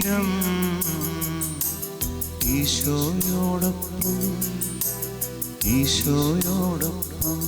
അനുദിനം ഈശോയോടൊപ്പം ഈശോയോടൊപ്പം.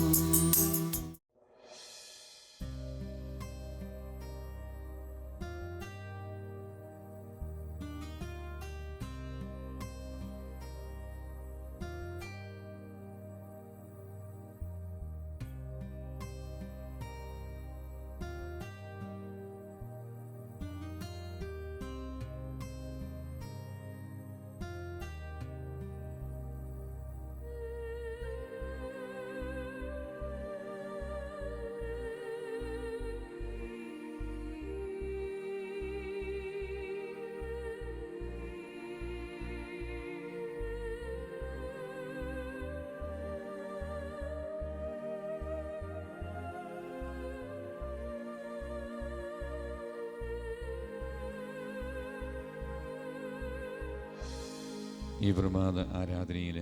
ഈ പ്രഭാത ആരാധനയിൽ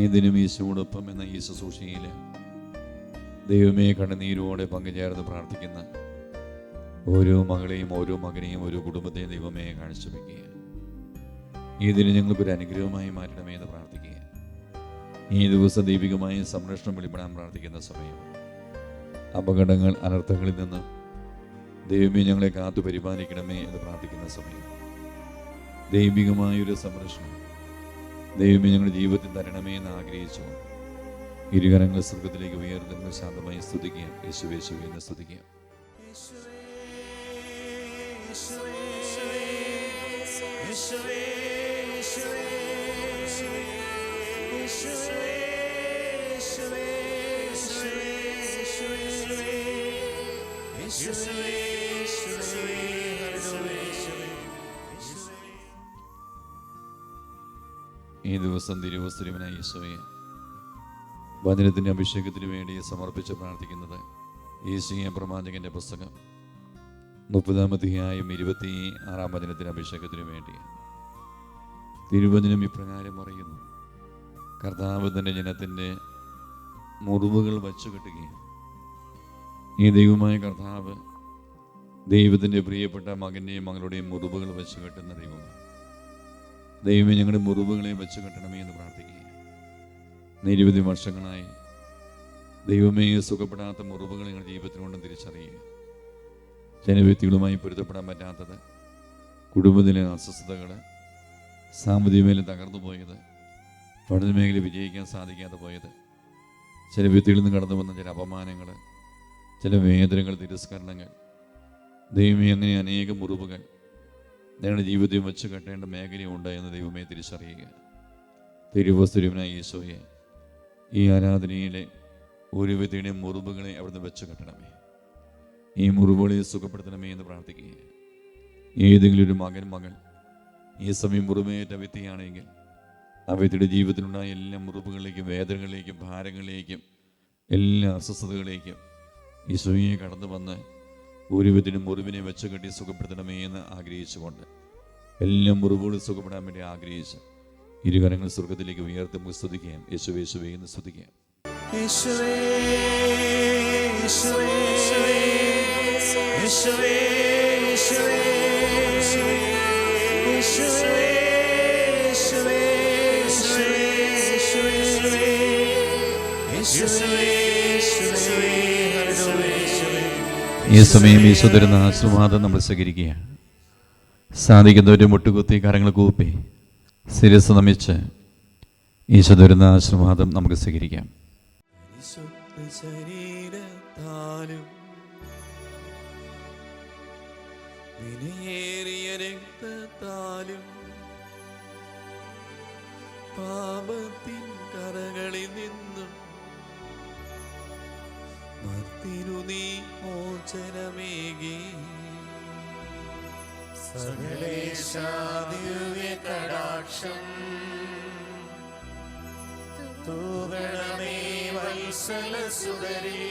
ഈ ദിനം ഈശോടൊപ്പം എന്ന ഈ ശുശ്രൂഷയിൽ ദൈവമേ കണ്ണുനീരോടെ പങ്കുചേർന്ന് പ്രാർത്ഥിക്കുന്ന ഓരോ മകളെയും ഓരോ മകനെയും ഓരോ കുടുംബത്തെയും ദൈവമേ കാണിച്ചു വയ്ക്കുക ഈ ദിനം ഞങ്ങൾക്കൊരു അനുഗ്രഹമായി മാറ്റണമേ എന്ന് പ്രാർത്ഥിക്കുക ഈ ദിവസം ദൈവികമായ സംരക്ഷണം വെളിപ്പെടാൻ പ്രാർത്ഥിക്കുന്ന സമയം. അപകടങ്ങൾ അനർത്ഥങ്ങളിൽ നിന്ന് ദൈവമേ ഞങ്ങളെ കാത്തു പരിപാലിക്കണമേ എന്ന് പ്രാർത്ഥിക്കുന്ന സമയം. ദൈവികമായൊരു സംരക്ഷണം ദൈവമേ ഞങ്ങളുടെ ജീവിതത്തിൽ തരണമേ എന്ന് ആഗ്രഹിച്ചു ഇരുകരങ്ങൾ സ്വർഗത്തിലേക്ക് ഉയർത്തുന്ന ശാന്തമായി സ്തുതിക്കുക യേശു യേശു എന്ന് സ്തുതിക്കുക ഈ ദിവസം തിരുവസ്തുരവനായ യേശുവെ വചനത്തിന്റെ അഭിഷേകത്തിന് വേണ്ടി സമർപ്പിച്ച് പ്രാർത്ഥിക്കുന്നത് യേശുയ പ്രമാചകന്റെ പുസ്തകം മുപ്പതാമധ്യായം ഇരുപത്തി ആറാം വചനത്തിന്റെ അഭിഷേകത്തിന് വേണ്ടി. തിരുവചനം ഇപ്രകാരം അറിയുന്നു കർത്താവ് തന്റെ ജനത്തിന്റെ മുറിവുകൾ വച്ചു കെട്ടുകയും ഈ ദൈവമായ കർത്താവ് ദൈവത്തിന്റെ പ്രിയപ്പെട്ട മകന്റെയും മകളുടെയും മുറിവുകൾ വച്ചു കെട്ടുന്ന ദൈവമാണ്. ദൈവമേ ഞങ്ങളുടെ മുറിവുകളെ വെച്ച് കെട്ടണമേ എന്ന് പ്രാർത്ഥിക്കുക നിരവധി വർഷങ്ങളായി ദൈവമേ സുഖപ്പെടാത്ത മുറിവുകൾ ഞങ്ങളുടെ ജീവിതത്തിനുകൊണ്ടും തിരിച്ചറിയുക ചില വ്യക്തികളുമായി പൊരുത്തപ്പെടാൻ പറ്റാത്തത് കുടുംബത്തിലെ അസ്വസ്ഥതകൾ സാമ്പത്തിക മേഖല തകർന്നു പോയത് പഠന മേഖല വിജയിക്കാൻ സാധിക്കാതെ പോയത് ചില വ്യക്തികളിൽ നിന്ന് കടന്നു വന്ന ചില അപമാനങ്ങൾ ചില വേദനകൾ തിരസ്കരണങ്ങൾ. ദൈവമേ അങ്ങനെ അനേകം മുറിവുകൾ ഞങ്ങളുടെ ജീവിതത്തിൽ വെച്ച് കെട്ടേണ്ട മേഖലയുണ്ട് എന്ന് ദൈവമേ തിരിച്ചറിയുക. തിരുവസ്തുരുവനായ ഈശോയെ ഈ ആരാധനയിലെ ഒരു വ്യക്തിയുടെയും മുറിവുകളെ അവിടുന്ന് വെച്ച് കെട്ടണമേ. ഈ മുറിവുകളെ സുഖപ്പെടുത്തണമേ എന്ന് പ്രാർത്ഥിക്കുക. ഏതെങ്കിലും ഒരു മകൻ മകൾ ഈ സമയം മുറിവേറ്റ വ്യക്തിയാണെങ്കിൽ ആ വ്യക്തിയുടെ ജീവിതത്തിലുണ്ടായ എല്ലാ മുറിവുകളിലേക്കും വേദനകളിലേക്കും ഭാരങ്ങളിലേക്കും എല്ലാ അസ്വസ്ഥതകളിലേക്കും ഈശോയെ കടന്നു വന്ന് ഒരു വിധത്തിനും മുറിവിനെ വെച്ച് കെട്ടി സുഖപ്പെടുത്തണമേ എന്ന് ആഗ്രഹിച്ചുകൊണ്ട് എല്ലാ മുറിവുകളും സുഖപ്പെടാൻ വേണ്ടി ആഗ്രഹിച്ച് ഇരുകരങ്ങൾ സ്വർഗത്തിലേക്ക് ഉയർത്തി നമുക്ക് സ്തുതിക്കാം യേശുവേ യേശുവേ എന്ന് സ്തുതിക്കാം യേശുവേ യേശുവേ യേശുവേ യേശുവേ. ഈ സമയം ഈശോ തരുന്ന ആശീർവാദം നമ്മൾ സ്വീകരിക്കുകയാണ്. സാധിക്കുന്നവരെ മുട്ടുകുത്തി കരങ്ങൾ കൂപ്പി ശിരസ് നമിച്ച് ഈശോ തരുന്ന ആശീർവാദം നമുക്ക് സ്വീകരിക്കാം. ശരീരത്താലും തിരുനീ മോചനമേകി. സകലേശാദിവ്യകടാക്ഷം തൂകണമേ വത്സലസുതരീ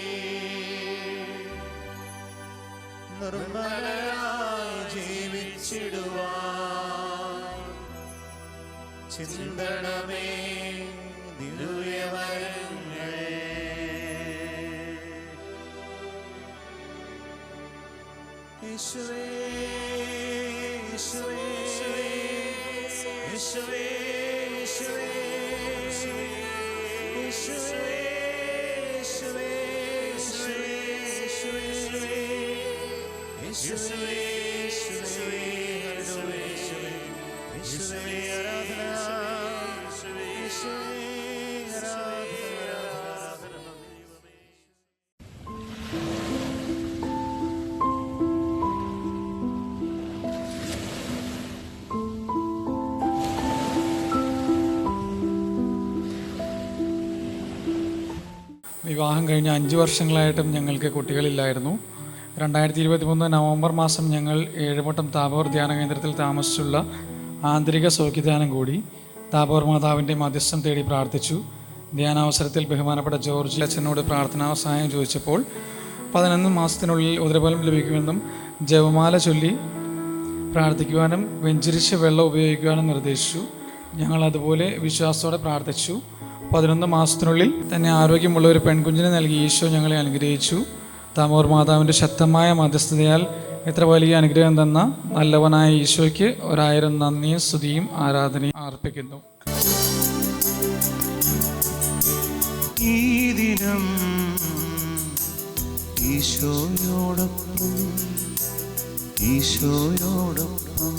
നിർമ്മലരായി ജീവിച്ചിടുവാ ചിന്തണമേ ദിവ്യവരങ്ങൾ ഈശ്വരേ ആരാധന ഈശ്വരേ ആരാധന വിവാഹം കഴിഞ്ഞ അഞ്ച് വർഷങ്ങളായിട്ടും ഞങ്ങൾക്ക് കുട്ടികളില്ലായിരുന്നു. രണ്ടായിരത്തി ഇരുപത്തി മൂന്ന് നവംബർ മാസം ഞങ്ങൾ ഏഴുവട്ടം താപോർ ധ്യാന കേന്ദ്രത്തിൽ താമസിച്ചുള്ള ആന്തരിക സൗഖ്യധ്യാനം കൂടി താപോർ മാതാവിന്റെ മധ്യസ്ഥം തേടി പ്രാർത്ഥിച്ചു. ധ്യാനാവസരത്തിൽ ബഹുമാനപ്പെട്ട ജോർജ് അച്ഛനോട് പ്രാർത്ഥനാ സഹായം ചോദിച്ചപ്പോൾ പതിനൊന്ന് മാസത്തിനുള്ളിൽ ഉദരബലം ലഭിക്കുമെന്നും ജപമാല ചൊല്ലി പ്രാർത്ഥിക്കുവാനും വെഞ്ചരിച്ച് വെള്ളം ഉപയോഗിക്കുവാനും നിർദ്ദേശിച്ചു. ഞങ്ങൾ അതുപോലെ വിശ്വാസത്തോടെ പ്രാർത്ഥിച്ചു. പതിനൊന്ന് മാസത്തിനുള്ളിൽ തന്നെ ആരോഗ്യമുള്ള ഒരു പെൺകുഞ്ഞിനെ നൽകി ഈശോ ഞങ്ങളെ അനുഗ്രഹിച്ചു. താമോർ മാതാവിന്റെ ശക്തമായ മധ്യസ്ഥതയാൽ എത്ര വലിയ അനുഗ്രഹം തന്ന നല്ലവനായ ഈശോയ്ക്ക് ഒരായിരം നന്ദിയും സ്തുതിയും ആരാധനയും അർപ്പിക്കുന്നു. ഈ ദിനം ഈശോയോടൊപ്പം ഈശോയോടൊപ്പം.